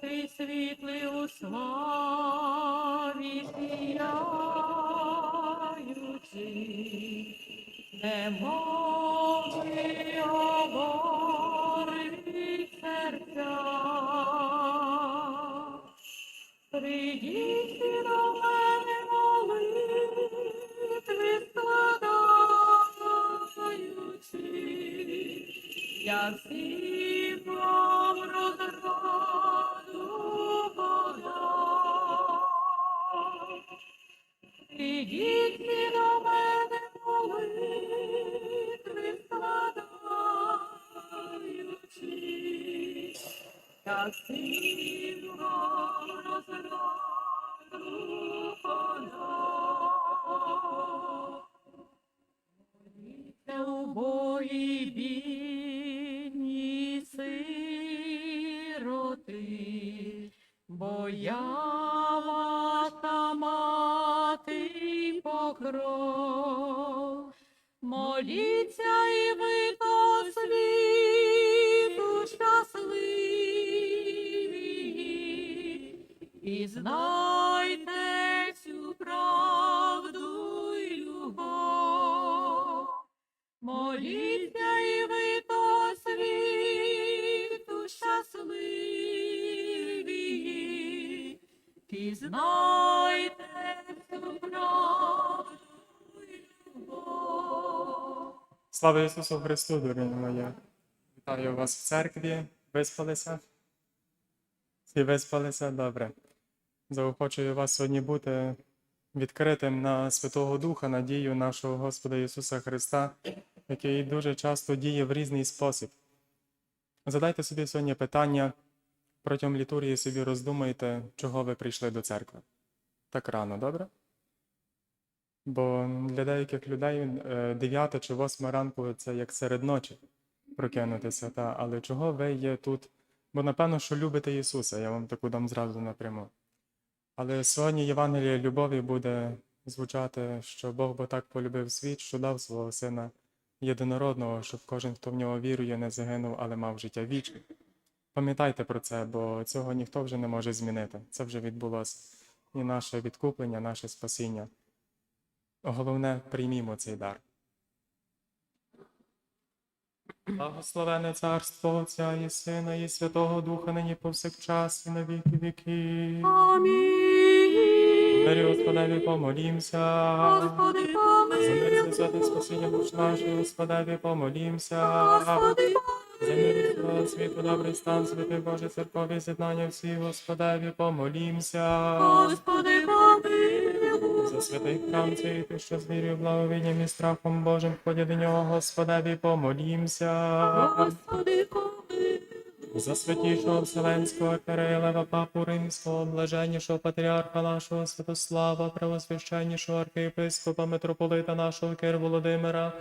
Твій світлий у славі сіяючий, немов говорить серця. Придіть Придіть до мене молитви складаючи, всім вам розраду подам. Моліться убої бідні сироти, бо я й покров. Моліться і ви до світу щасливі, і знайте цю правду й любов. Моліться і ви до світу щасливі, пізнайте Слава Ісусу Христу, дорогі моя. Вітаю вас в церкві. Виспалися? Всі виспалися? Добре. Заохочую вас сьогодні бути відкритим на Святого Духа, надію нашого Господа Ісуса Христа, який дуже часто діє в різний спосіб. Задайте собі сьогодні питання, протягом літургії собі роздумайте, чого ви прийшли до церкви. Так рано, добре? Бо для деяких людей 9 чи 8 ранку це як серед ночі прокинутися. Та, але чого ви є тут? Бо напевно, що любите Ісуса, я вам таку дам зразу напряму. Але сьогодні Євангеліє любові буде звучати, що Бог бо так полюбив світ, що дав свого Сина єдинородного, щоб кожен, хто в нього вірує, не загинув, але мав життя вічне. Пам'ятайте про це, бо цього ніхто вже не може змінити. Це вже відбулося і наше відкуплення, наше спасіння. Головне, приймімо цей дар. Благословене царство Отця і Сина, і Святого Духа нині повсякчас і на віки віки. Мирі Амінь. Господеві помолімся. Господи, За мир помилуй. за святе спасіння душ наших, Господеві помолімся. Господи, За мир цього світу, добрий стан, святий Боже, церкові з'єднання всі, Господеві помолімся. Господи, помилуй. За святий храм цей, ти, що з вірою, благовінням і страхом Божим вході до нього, Господеві помолімся. Господи, помилуй. За святішого Вселенського Кирилева, Папу Римського, блаженнішого патріарха нашого Святослава, правосвященнішого архієпископа, митрополита нашого Кир Володимира,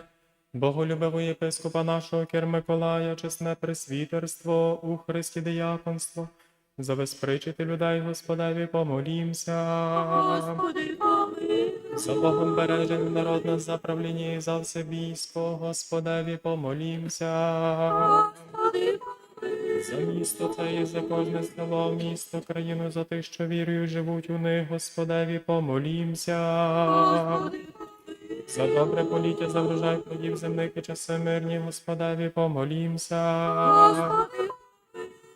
боголюбивого єпископа нашого Кир Миколая, чесне пресвітерство у Христі дияконство, за безпричити людей, Господеві, помолімся. Господи, помилуй. За Богом бережений народ нас за правління і за все військо, Господеві, помолімся. Господи, помилуй. За місто це і за кожне село, місто, країну, за тих, що вірою живуть у них, Господеві, помолімся. Господи, За добре поліття, за врожай плодів земних і часи мирні, Господеві, помолімся. Господи,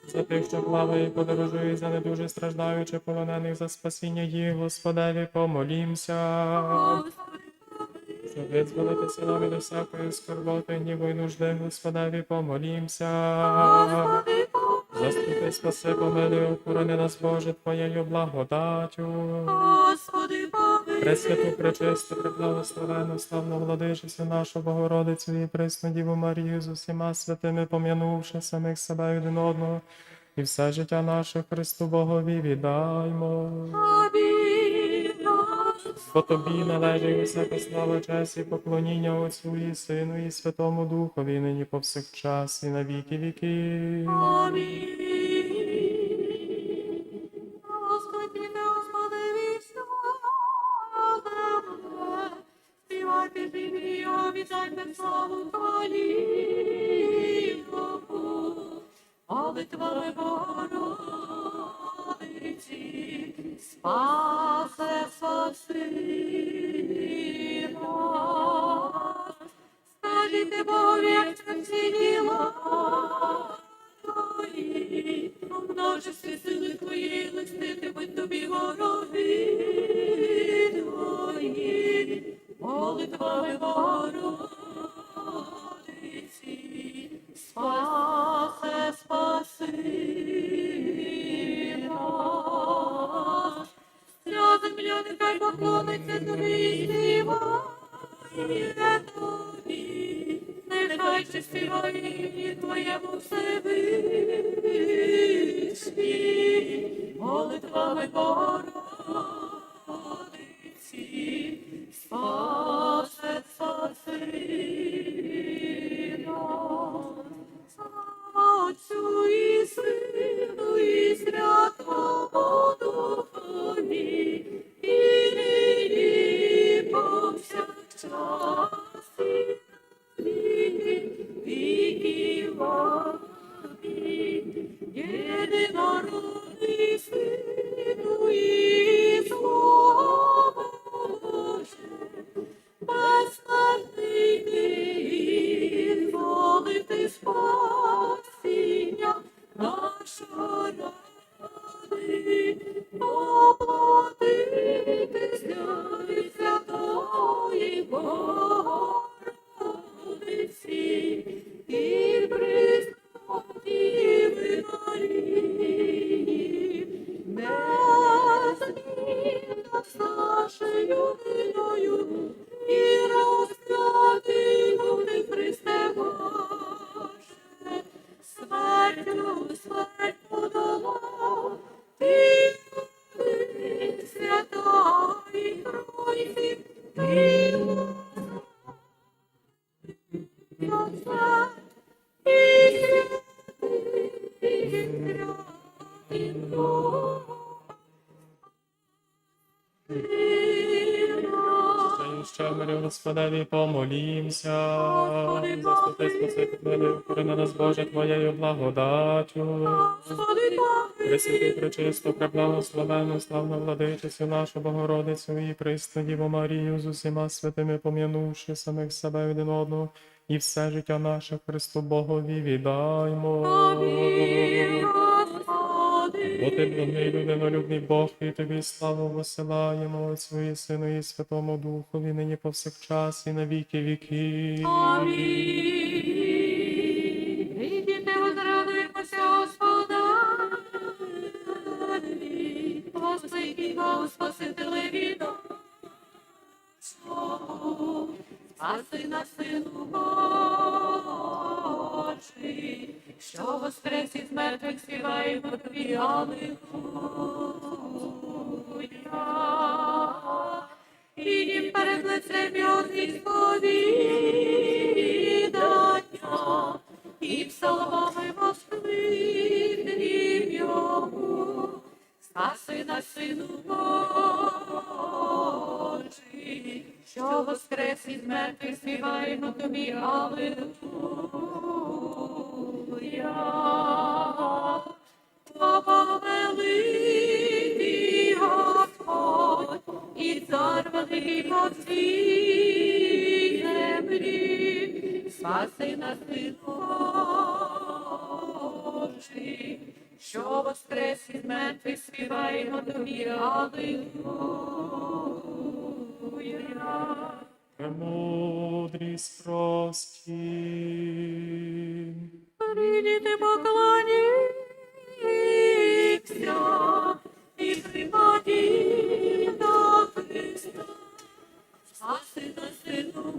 За тих, що плаває і подорожує, за недуже страждаючи полонених, за спасіння їх, Господеві, помолімся. Господи, Щоб визволити село від усякої скорботи, гніву і нужди, Господеві, помолімся. Господи. Заступи, спаси, помилуй, охорони нас, Боже, Твоєю благодаттю. Господи. Пресвяту, пречисту, преблагословену, славну владичицю нашу Богородицю і пресну Діву Марію з усіма святими, пом'янувши самих себе один одного, і все життя наше Христу Богові віддаймо. Бо тобі належить усяка слава, честь і поклоніння Отцю і Сину і Святому Духові, нині повсякчас і на віки віки. Амінь. Молитвами Богородиці, спасе спаси нас. Скажіть як це всі діла Твої, сили Твоєї листитимуть тобі Твої, молитвами Богородиці, Oh. Ще мирі Господеві, помолімся. Господи, Заступи, спаси, мене, укорони нас, Боже, Твоєю благодаттю. Пресвяту, пречисту, преблагословену, славну владичицю нашу Богородицю і присну Марію з усіма святими пом'янувши самих себе один одного, і все життя наше Христу Богові віддаймо. Амінь, Бо ти Господи. благий людинолюбний Бог, і тобі славу висилаємо Отцю і Сину і Святому Духові, нині повсякчас і на віки віків. Амінь. Прийдіте, возрадуємося, Господа. Воскликнімо, Спасителеві нашого. Спаси нас, Сину Божий, що воскрес із мертвих співаємо тобі, Аллилуйя. І перед лицем його сповідання, і псалмами воскликнем йому. Спаси нас, Сину Божий, що воскрес із мертвих співаємо тобі, Аллилуйя. Спаси нас, Божий, що воскрес із мертвих співаємо тобі, Аллилуйя. Премудрість прості. Прийдіте поклоніться і припадіть до Христа. Спаси на Сину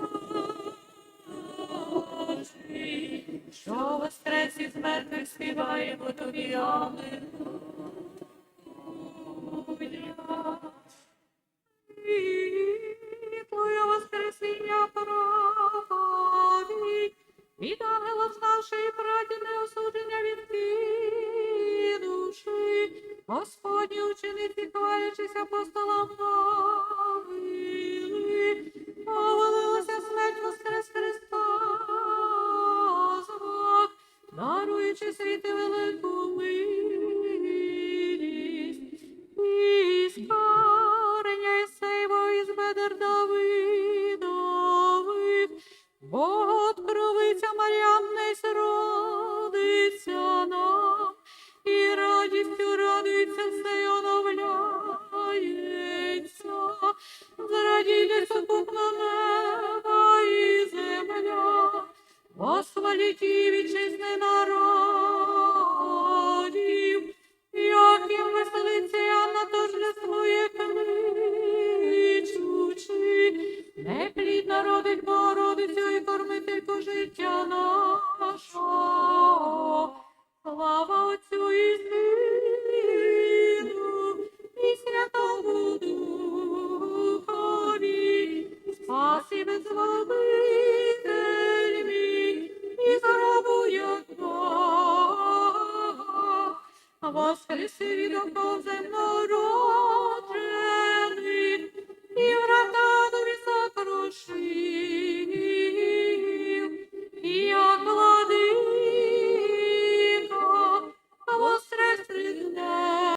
Божий, що воскрес із мертвих співаємо тобі, Аллилуйя. salam хваліть і вітчизни